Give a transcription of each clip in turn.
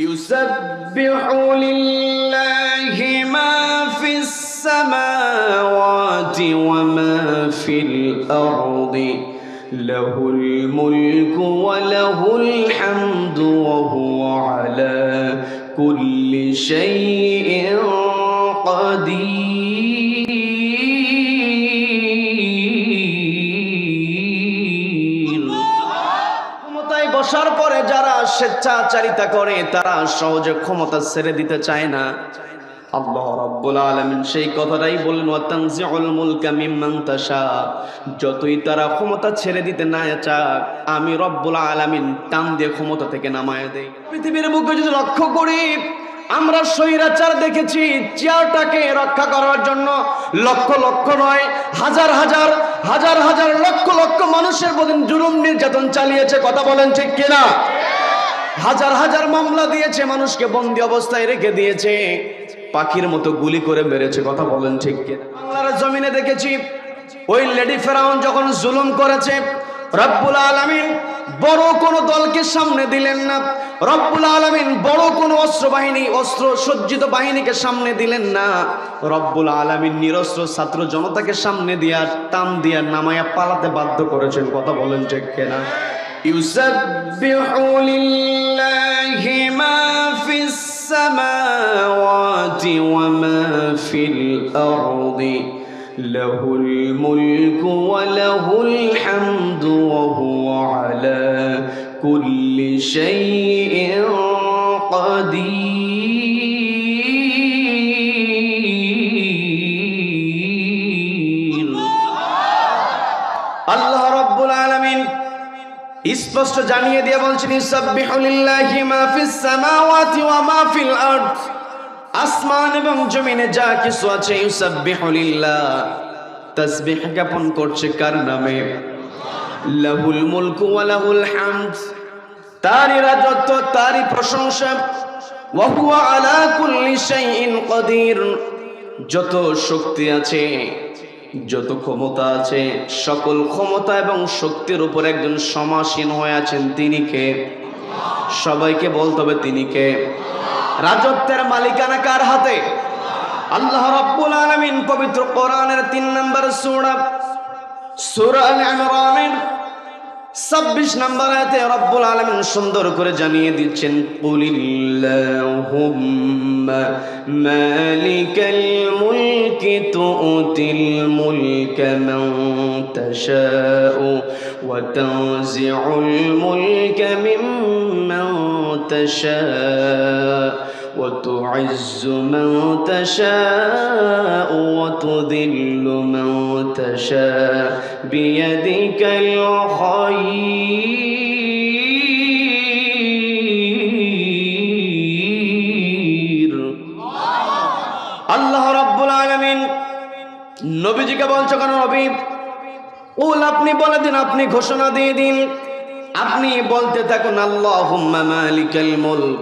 يسبح لله ما في السماوات وما في الأرض له الملك وله الحمد وهو على كل شيء قدير. স্বেচ্ছাচারিতা করে, তারা সহজে ক্ষমতা ছেড়ে দিতে চায় না। আল্লাহ রাব্বুল আলামিন সেই কথাটাই বললেন ওয়াতানজিউল মুলকা যতই তারা ক্ষমতা ছেড়ে দিতে না চাক, আমি রব্বুল আলামিন টান দিয়ে ক্ষমতা থেকে নামায় দেই। পৃথিবীর বুকে যদি লক্ষ্য করি, আমরা স্বৈরাচার দেখেছি, চেয়ারটাকে রক্ষা করার জন্য লক্ষ লক্ষ নয়, হাজার হাজার হাজার হাজার লক্ষ লক্ষ মানুষের প্রতি জুলুম নির্যাতন চালিয়েছে, কথা বলেন ঠিক কিনা? হাজার হাজার মামলা দিয়েছে, মানুষকে বন্দি অবস্থায় রেখে দিয়েছে। পাখির মতো গুলি করে মেরেছে, কথা বলেন ঠিক বাংলার জমিনে দেখেছি, ওই লেডি ফেরাউন যখন জুলুম করেছে, রব্বুল আলামিন বড় কোনো দলকে সামনে দিলেন না। রব্বুল আলামিন বড় কোনো অস্ত্র বাহিনী, অস্ত্র সজ্জিত বাহিনীকে সামনে দিলেন না। রব্বুল আলামিন নিরস্ত্র ছাত্র জনতাকে সামনে দিয়া টান দিয়া নামায়া পালাতে বাধ্য করেছেন, কথা বলেন ঠিক কিনা? يسبح لله ما في السماوات وما في الأرض. له الملك وله الحمد وهو على كل شيء قدير. স্পষ্ট জানিয়ে দিয়ে বলছেন, ইসাব্বিহু লিল্লাহি মা ফিস সামাওয়াতি ওয়া মা ফিল আরদ। আসমান এবং জমিনে যা কিছু আছে, ইসাব্বিহু লিল্লাহ। তাসবিহ জ্ঞাপন করছে কার নামে? লাহুল মুলকু ওয়া লাহুল হামদ। তারই রাজত্ব, তারই প্রশংসা। ওয়া হুয়া আলা কুল্লি শাইইন কাদির। যত শক্তি আছে যত ক্ষমতা আছে, সকল ক্ষমতা এবং শক্তির উপর একজন সমাসীন হয়ে আছেন তিনি কে? সবাইকে বলতে হবে তিনি কে? রাজত্বের মালিকানা কার হাতে? আল্লাহ রাব্বুল আলামিন পবিত্র কোরআনের তিন নম্বর সূরা সূরা আল ইমরানের ছাব্বিশ নম্বর আয়াতে রব্বুল আলমিন সুন্দর করে জানিয়ে দিচ্ছেন মালিকাল মুলকি তুতিল মুলকা তাশাউ ওয়া তানজিউল মুলকা মিম্মান তাশাউ। وتعز من تشاء وتذل من تشاء بيدك الخير আল্লাহ রাব্বুল আলামিন নবীজিকে বলছো কেন নবী উল আপনি বলে দিন আপনি ঘোষণা দিয়ে দিন আপনি বলতে থাকুন আল্লাহ মালিকাল মুলক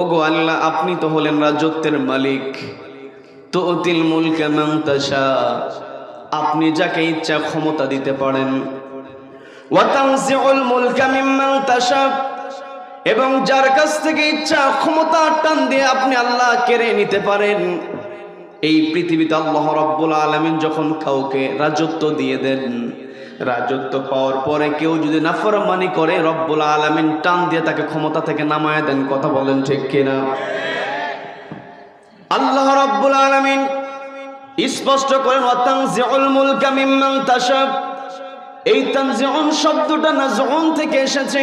ওগো আল্লাহ, আপনি তো হলেন রাজত্বের মালিক। তো অতিল মুল তাশা, আপনি যাকে ইচ্ছা ক্ষমতা দিতে পারেন। তাশা, এবং যার কাছ থেকে ইচ্ছা ক্ষমতা টান দিয়ে আপনি আল্লাহ কেড়ে নিতে পারেন। এই পৃথিবীতে আল্লাহ রাব্বুল আলামিন যখন কাউকে রাজত্ব দিয়ে দেন রাজত্ব পাওয়ার পরে কেউ যদি নাফরমানি করে, রব্বুল আলামিন টান দিয়ে তাকে ক্ষমতা থেকে নামায় দেন, কথা বলেন ঠিক কিনা? আল্লাহ রাব্বুল আলামিন স্পষ্ট করেন, ওয়াতানজিউল মুলকা মিম্মান তাশা এই তানজিউন শব্দটা নাজউন থেকে এসেছে।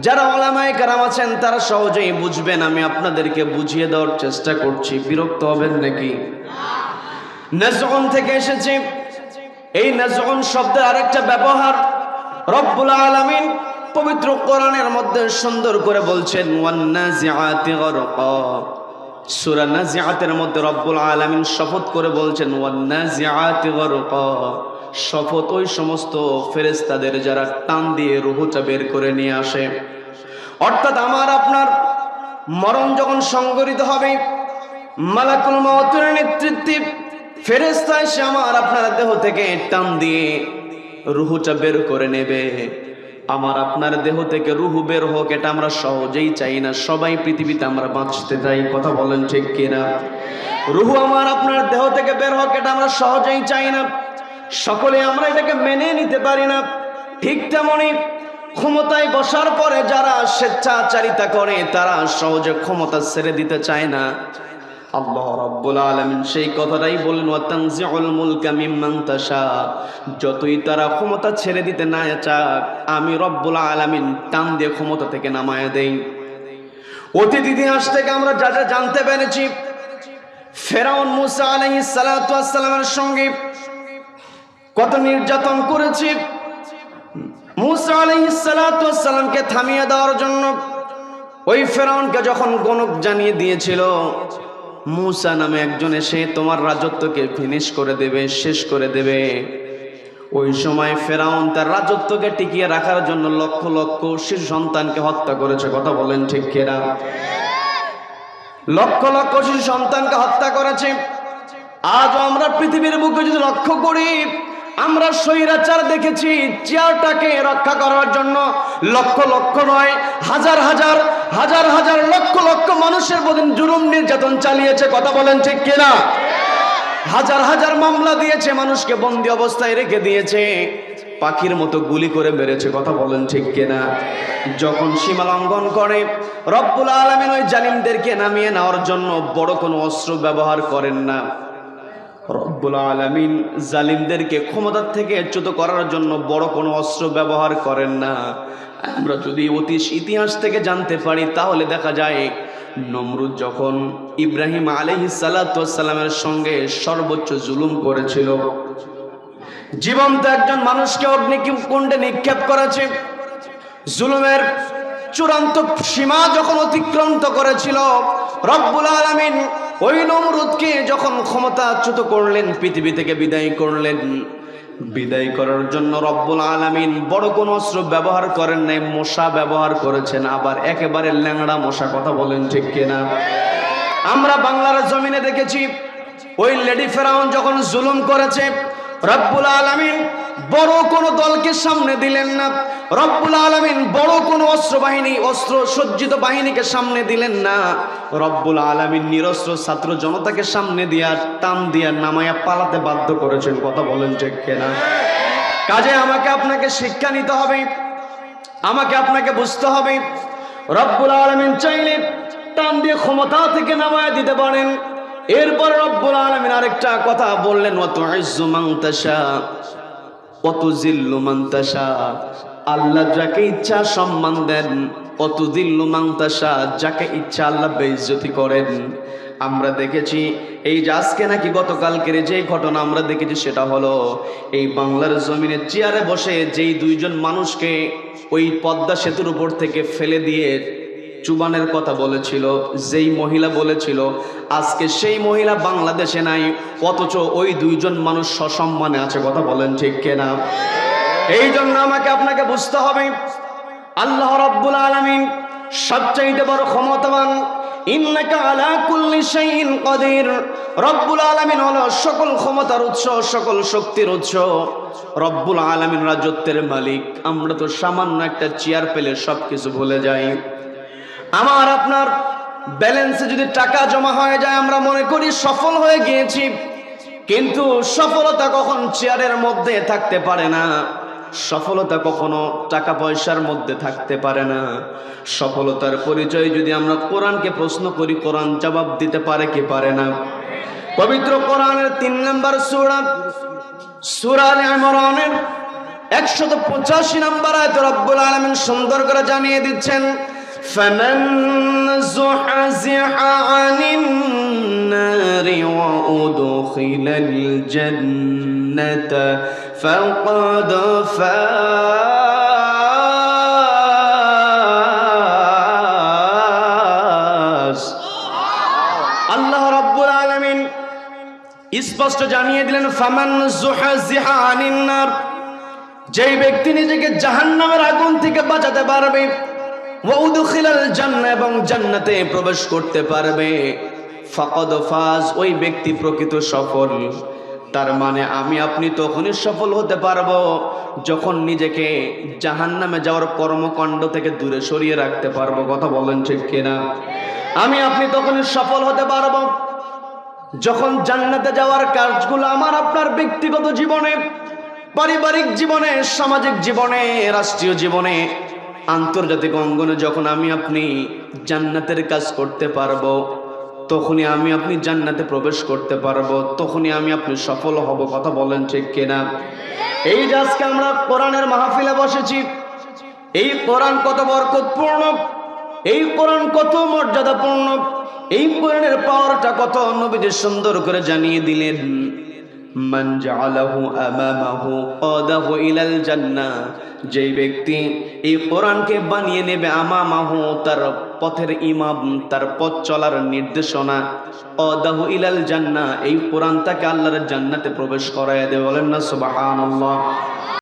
যারা ওলামায়ে কারাম আছেন, তারা সহজেই বুঝবেন, আমি আপনাদেরকে বুঝিয়ে দেওয়ার চেষ্টা করছি। বিরক্ত হবেন নাকি? নাজউন থেকে এসেছে। এই নাজউন শব্দের আরেকটা ব্যবহার রব্বুল আলামিন পবিত্র কোরআনের মধ্যে সুন্দর করে বলছেন, ওয়ান্নাজিআতি গরকা। সূরা নাজিআতের মধ্যে রব্বুল আলামিন শপথ করে বলছেন, ওয়ান্নাজিআতি গরকা। শপথ ওই সমস্ত ফেরেশতাদের যারা টান দিয়ে রুহুটা বের করে নিয়ে আসে। অর্থাৎ আমার, আপনার মরণ যখন সংগঠিত হবে, মালাকুল মওতের নেতৃত্বে ফেরেস্তা এসে আমার আপনার দেহ থেকে টান দিয়ে রুহুটা বের করে নেবে। আমার আপনার দেহ থেকে রুহু বের হোক, এটা আমরা সহজেই চাই না। সবাই পৃথিবীতে আমরা বাঁচতে চাই, কথা বলেন ঠিক কিনা? রুহু আমার আপনার দেহ থেকে বের হোক, এটা আমরা সহজেই চাই না। সকলে আমরা এটাকে মেনে নিতে পারি না। ঠিক তেমনই ক্ষমতায় বসার পরে যারা স্বেচ্ছাচারিতা করে, তারা সহজে ক্ষমতা ছেড়ে দিতে চায় না। আল্লাহ রাব্বুল আলামিন সেই কথাটাই বললেন ওয়াতানজিউল মুলকা যতই তারা ক্ষমতা ছেড়ে দিতে না আমি আলামিন দিয়ে ক্ষমতা থেকে দেই। থেকে আমরা যা যা জানতে পেরেছি, ফেরাউন মুসা সঙ্গে কত নির্যাতন করেছি, মুসা থামিয়ে দেওয়ার জন্য ওই ফেরাউনকে যখন গণক জানিয়ে দিয়েছিল মুসা নামে একজন এসে তোমার রাজত্বকে ফিনিশ করে দেবে, শেষ করে দেবে। ওই সময় ফেরাউন তার রাজত্বকে টিকিয়ে রাখার জন্য লক্ষ লক্ষ শিশু সন্তানকে হত্যা করেছে। কথা বলেন ঠিক কেরা লক্ষ লক্ষ শিশু সন্তানকে হত্যা করেছে। আজ আমরা পৃথিবীর বুকে যদি লক্ষ্য করি, আমরা স্বৈরাচার দেখেছি চেয়ারটাকে রক্ষা করার জন্য। লক্ষ লক্ষ নয়, হাজার হাজার হাজার হাজার লক্ষ লক্ষ মানুষের প্রতি জুলুম নির্যাতন চালিয়েছে, কথা বলেন ঠিক কিনা? হাজার হাজার মামলা দিয়েছে, মানুষকে বন্দি অবস্থায় রেখে দিয়েছে। পাখির মতো গুলি করে মেরেছে, কথা বলেন ঠিক কিনা? যখন সীমা লঙ্ঘন করে, রব্বুল আলমিন ওই জালিমদেরকে নামিয়ে নেওয়ার জন্য বড় কোনো অস্ত্র ব্যবহার করেন না। রব্বুল আলমিন জালিমদেরকে ক্ষমতার থেকে চ্যুত করার জন্য বড় কোনো অস্ত্র ব্যবহার করেন না। আমরা যদি অতি ইতিহাস থেকে জানতে পারি, তাহলে দেখা যায় নমরুদ যখন ইব্রাহিম আলহি সালাতামের সঙ্গে সর্বোচ্চ জুলুম করেছিল। জীবন্ত একজন মানুষকে অগ্নিকুণ্ডে নিক্ষেপ করেছে। জুলুমের চূড়ান্ত সীমা যখন অতিক্রান্ত করেছিল, রব্বুল আলমিন ওই নমরুদকে যখন ক্ষমতাচ্যুত করলেন, পৃথিবী থেকে বিদায় করলেন। বিদায় করার জন্য রব্বুল আলমিন বড় কোন অস্ত্র ব্যবহার করেন নাই, মশা ব্যবহার করেছেন, আবার একেবারে ল্যাংড়া মশা কথা বলেন ঠিক কিনা? আমরা বাংলার জমিনে দেখেছি, ওই লেডি ফেরাউন যখন জুলুম করেছে, রব্বুল আলামিন বড় কোন দলকে সামনে দিলেন না। রব্বুল আলামিন বড় কোন অস্ত্র বাহিনী, অস্ত্র সজ্জিত বাহিনীকে সামনে দিলেন না। রব্বুল আলামিন নিরস্ত্র ছাত্র জনতাকে সামনে দিয়া, টান দিয়া নামায়া পালাতে বাধ্য করেছেন। কথা বলেন ঠিক কেনা? কাজে আমাকে আপনাকে শিক্ষা নিতে হবে, আমাকে আপনাকে বুঝতে হবে। রব্বুল আলামিন চাইলে টান দিয়ে ক্ষমতা থেকে নামায়া দিতে পারেন। এরপর রব্বুল আলমিন আরেকটা কথা বললেন অত অত জিল্লু মান তাশা। আল্লাহ যাকে ইচ্ছা সম্মান দেন অত দিল্লু মান তাশা, যাকে ইচ্ছা আল্লাহ বেইজ্জতি করেন। আমরা দেখেছি, এই যে আজকে নাকি গতকালকের যে ঘটনা আমরা দেখেছি সেটা হলো, এই বাংলার জমিনে চেয়ারে বসে যেই দুইজন মানুষকে ওই পদ্মা সেতুর উপর থেকে ফেলে দিয়ে চুবানের কথা বলেছিল, যেই মহিলা বলেছিল, আজকে সেই মহিলা বাংলাদেশে নাই, অথচ ওই দুইজন মানুষ সসম্মানে আছে। কথা বলেন ঠিক কেনা? এই জন্য আমাকে আপনাকে বুঝতে হবে, আল্লাহ রব্বুল আলামিন সবচাইতে বড় ক্ষমতাবান রব্বুল আলামিন সকল ক্ষমতার উৎস, সকল শক্তির উৎস। রব্বুল আলামিন রাজত্বের মালিক। আমরা তো সামান্য একটা চেয়ার পেলে সবকিছু ভুলে যাই। আমার আপনার ব্যালেন্সে যদি টাকা জমা হয়ে যায়, আমরা মনে করি সফল হয়ে গিয়েছি। কিন্তু সফলতা কখন চেয়ারের মধ্যে থাকতে পারে না। সফলতা কখনো টাকা পয়সার মধ্যে থাকতে পারে না। সফলতার পরিচয় যদি আমরা কোরআনকে প্রশ্ন করি, কোরআন জবাব দিতে পারে কি পারে না? পবিত্র কোরআনের তিন নম্বর সুরা সুরা ইমরানের একশত পঁচাশি নম্বর আয়ত রব্বুল আলমিন সুন্দর করে জানিয়ে দিচ্ছেন فمن زحزح عن النار وأدخل الجنة فقد فاز আল্লাহ রাব্বুল আলামিন স্পষ্ট জানিয়ে দিলেন ফামান জুহাজিহা আনিন নার যেই ব্যক্তি নিজেকে জাহান্নামের আগুন থেকে বাঁচাতে পারবে ওয়াউদখিলাল জান্নাহ এবং জান্নাতে প্রবেশ করতে পারবে। ফাকাদ ফাজ, ওই ব্যক্তি প্রকৃত সফল। তার মানে আমি, আপনি তখনই সফল হতে পারব যখন নিজেকে জাহান নামে যাওয়ার কর্মকাণ্ড থেকে দূরে সরিয়ে রাখতে পারব। কথা বলেন ঠিক কিনা? আমি, আপনি তখনই সফল হতে পারব যখন জান্নাতে যাওয়ার কাজগুলো আমার, আপনার ব্যক্তিগত জীবনে, পারিবারিক জীবনে, সামাজিক জীবনে, রাষ্ট্রীয় জীবনে আন্তর্জাতিক অঙ্গনে যখন আমি আপনি জান্নাতের কাজ করতে পারব, তখনই আমি আপনি জান্নাতে প্রবেশ করতে পারব, তখনই আমি আপনি সফল হব, কথা বলেন ঠিক কিনা? এই যে আজকে আমরা কোরআনের মাহফিলে বসেছি, এই কোরআন কত বরকতপূর্ণ, এই কোরআন কত মর্যাদাপূর্ণ, এই কোরআনের পাওয়ারটা কত নবীজি সুন্দর করে জানিয়ে দিলেন। মান জালাহু আমামাহু আদাহু ইলাল জান্নাহ যেই ব্যক্তি এই কোরআনকে বানিয়ে নেবে আমামাহু, তার পথের ইমাম, তার পথ চলার নির্দেশনা। অদাহু ইলাল জান্নাহ এই কোরআন তাকে আল্লাহর জান্নাতে প্রবেশ করায় দেবে বলেন না, সুবহানাল্লাহ।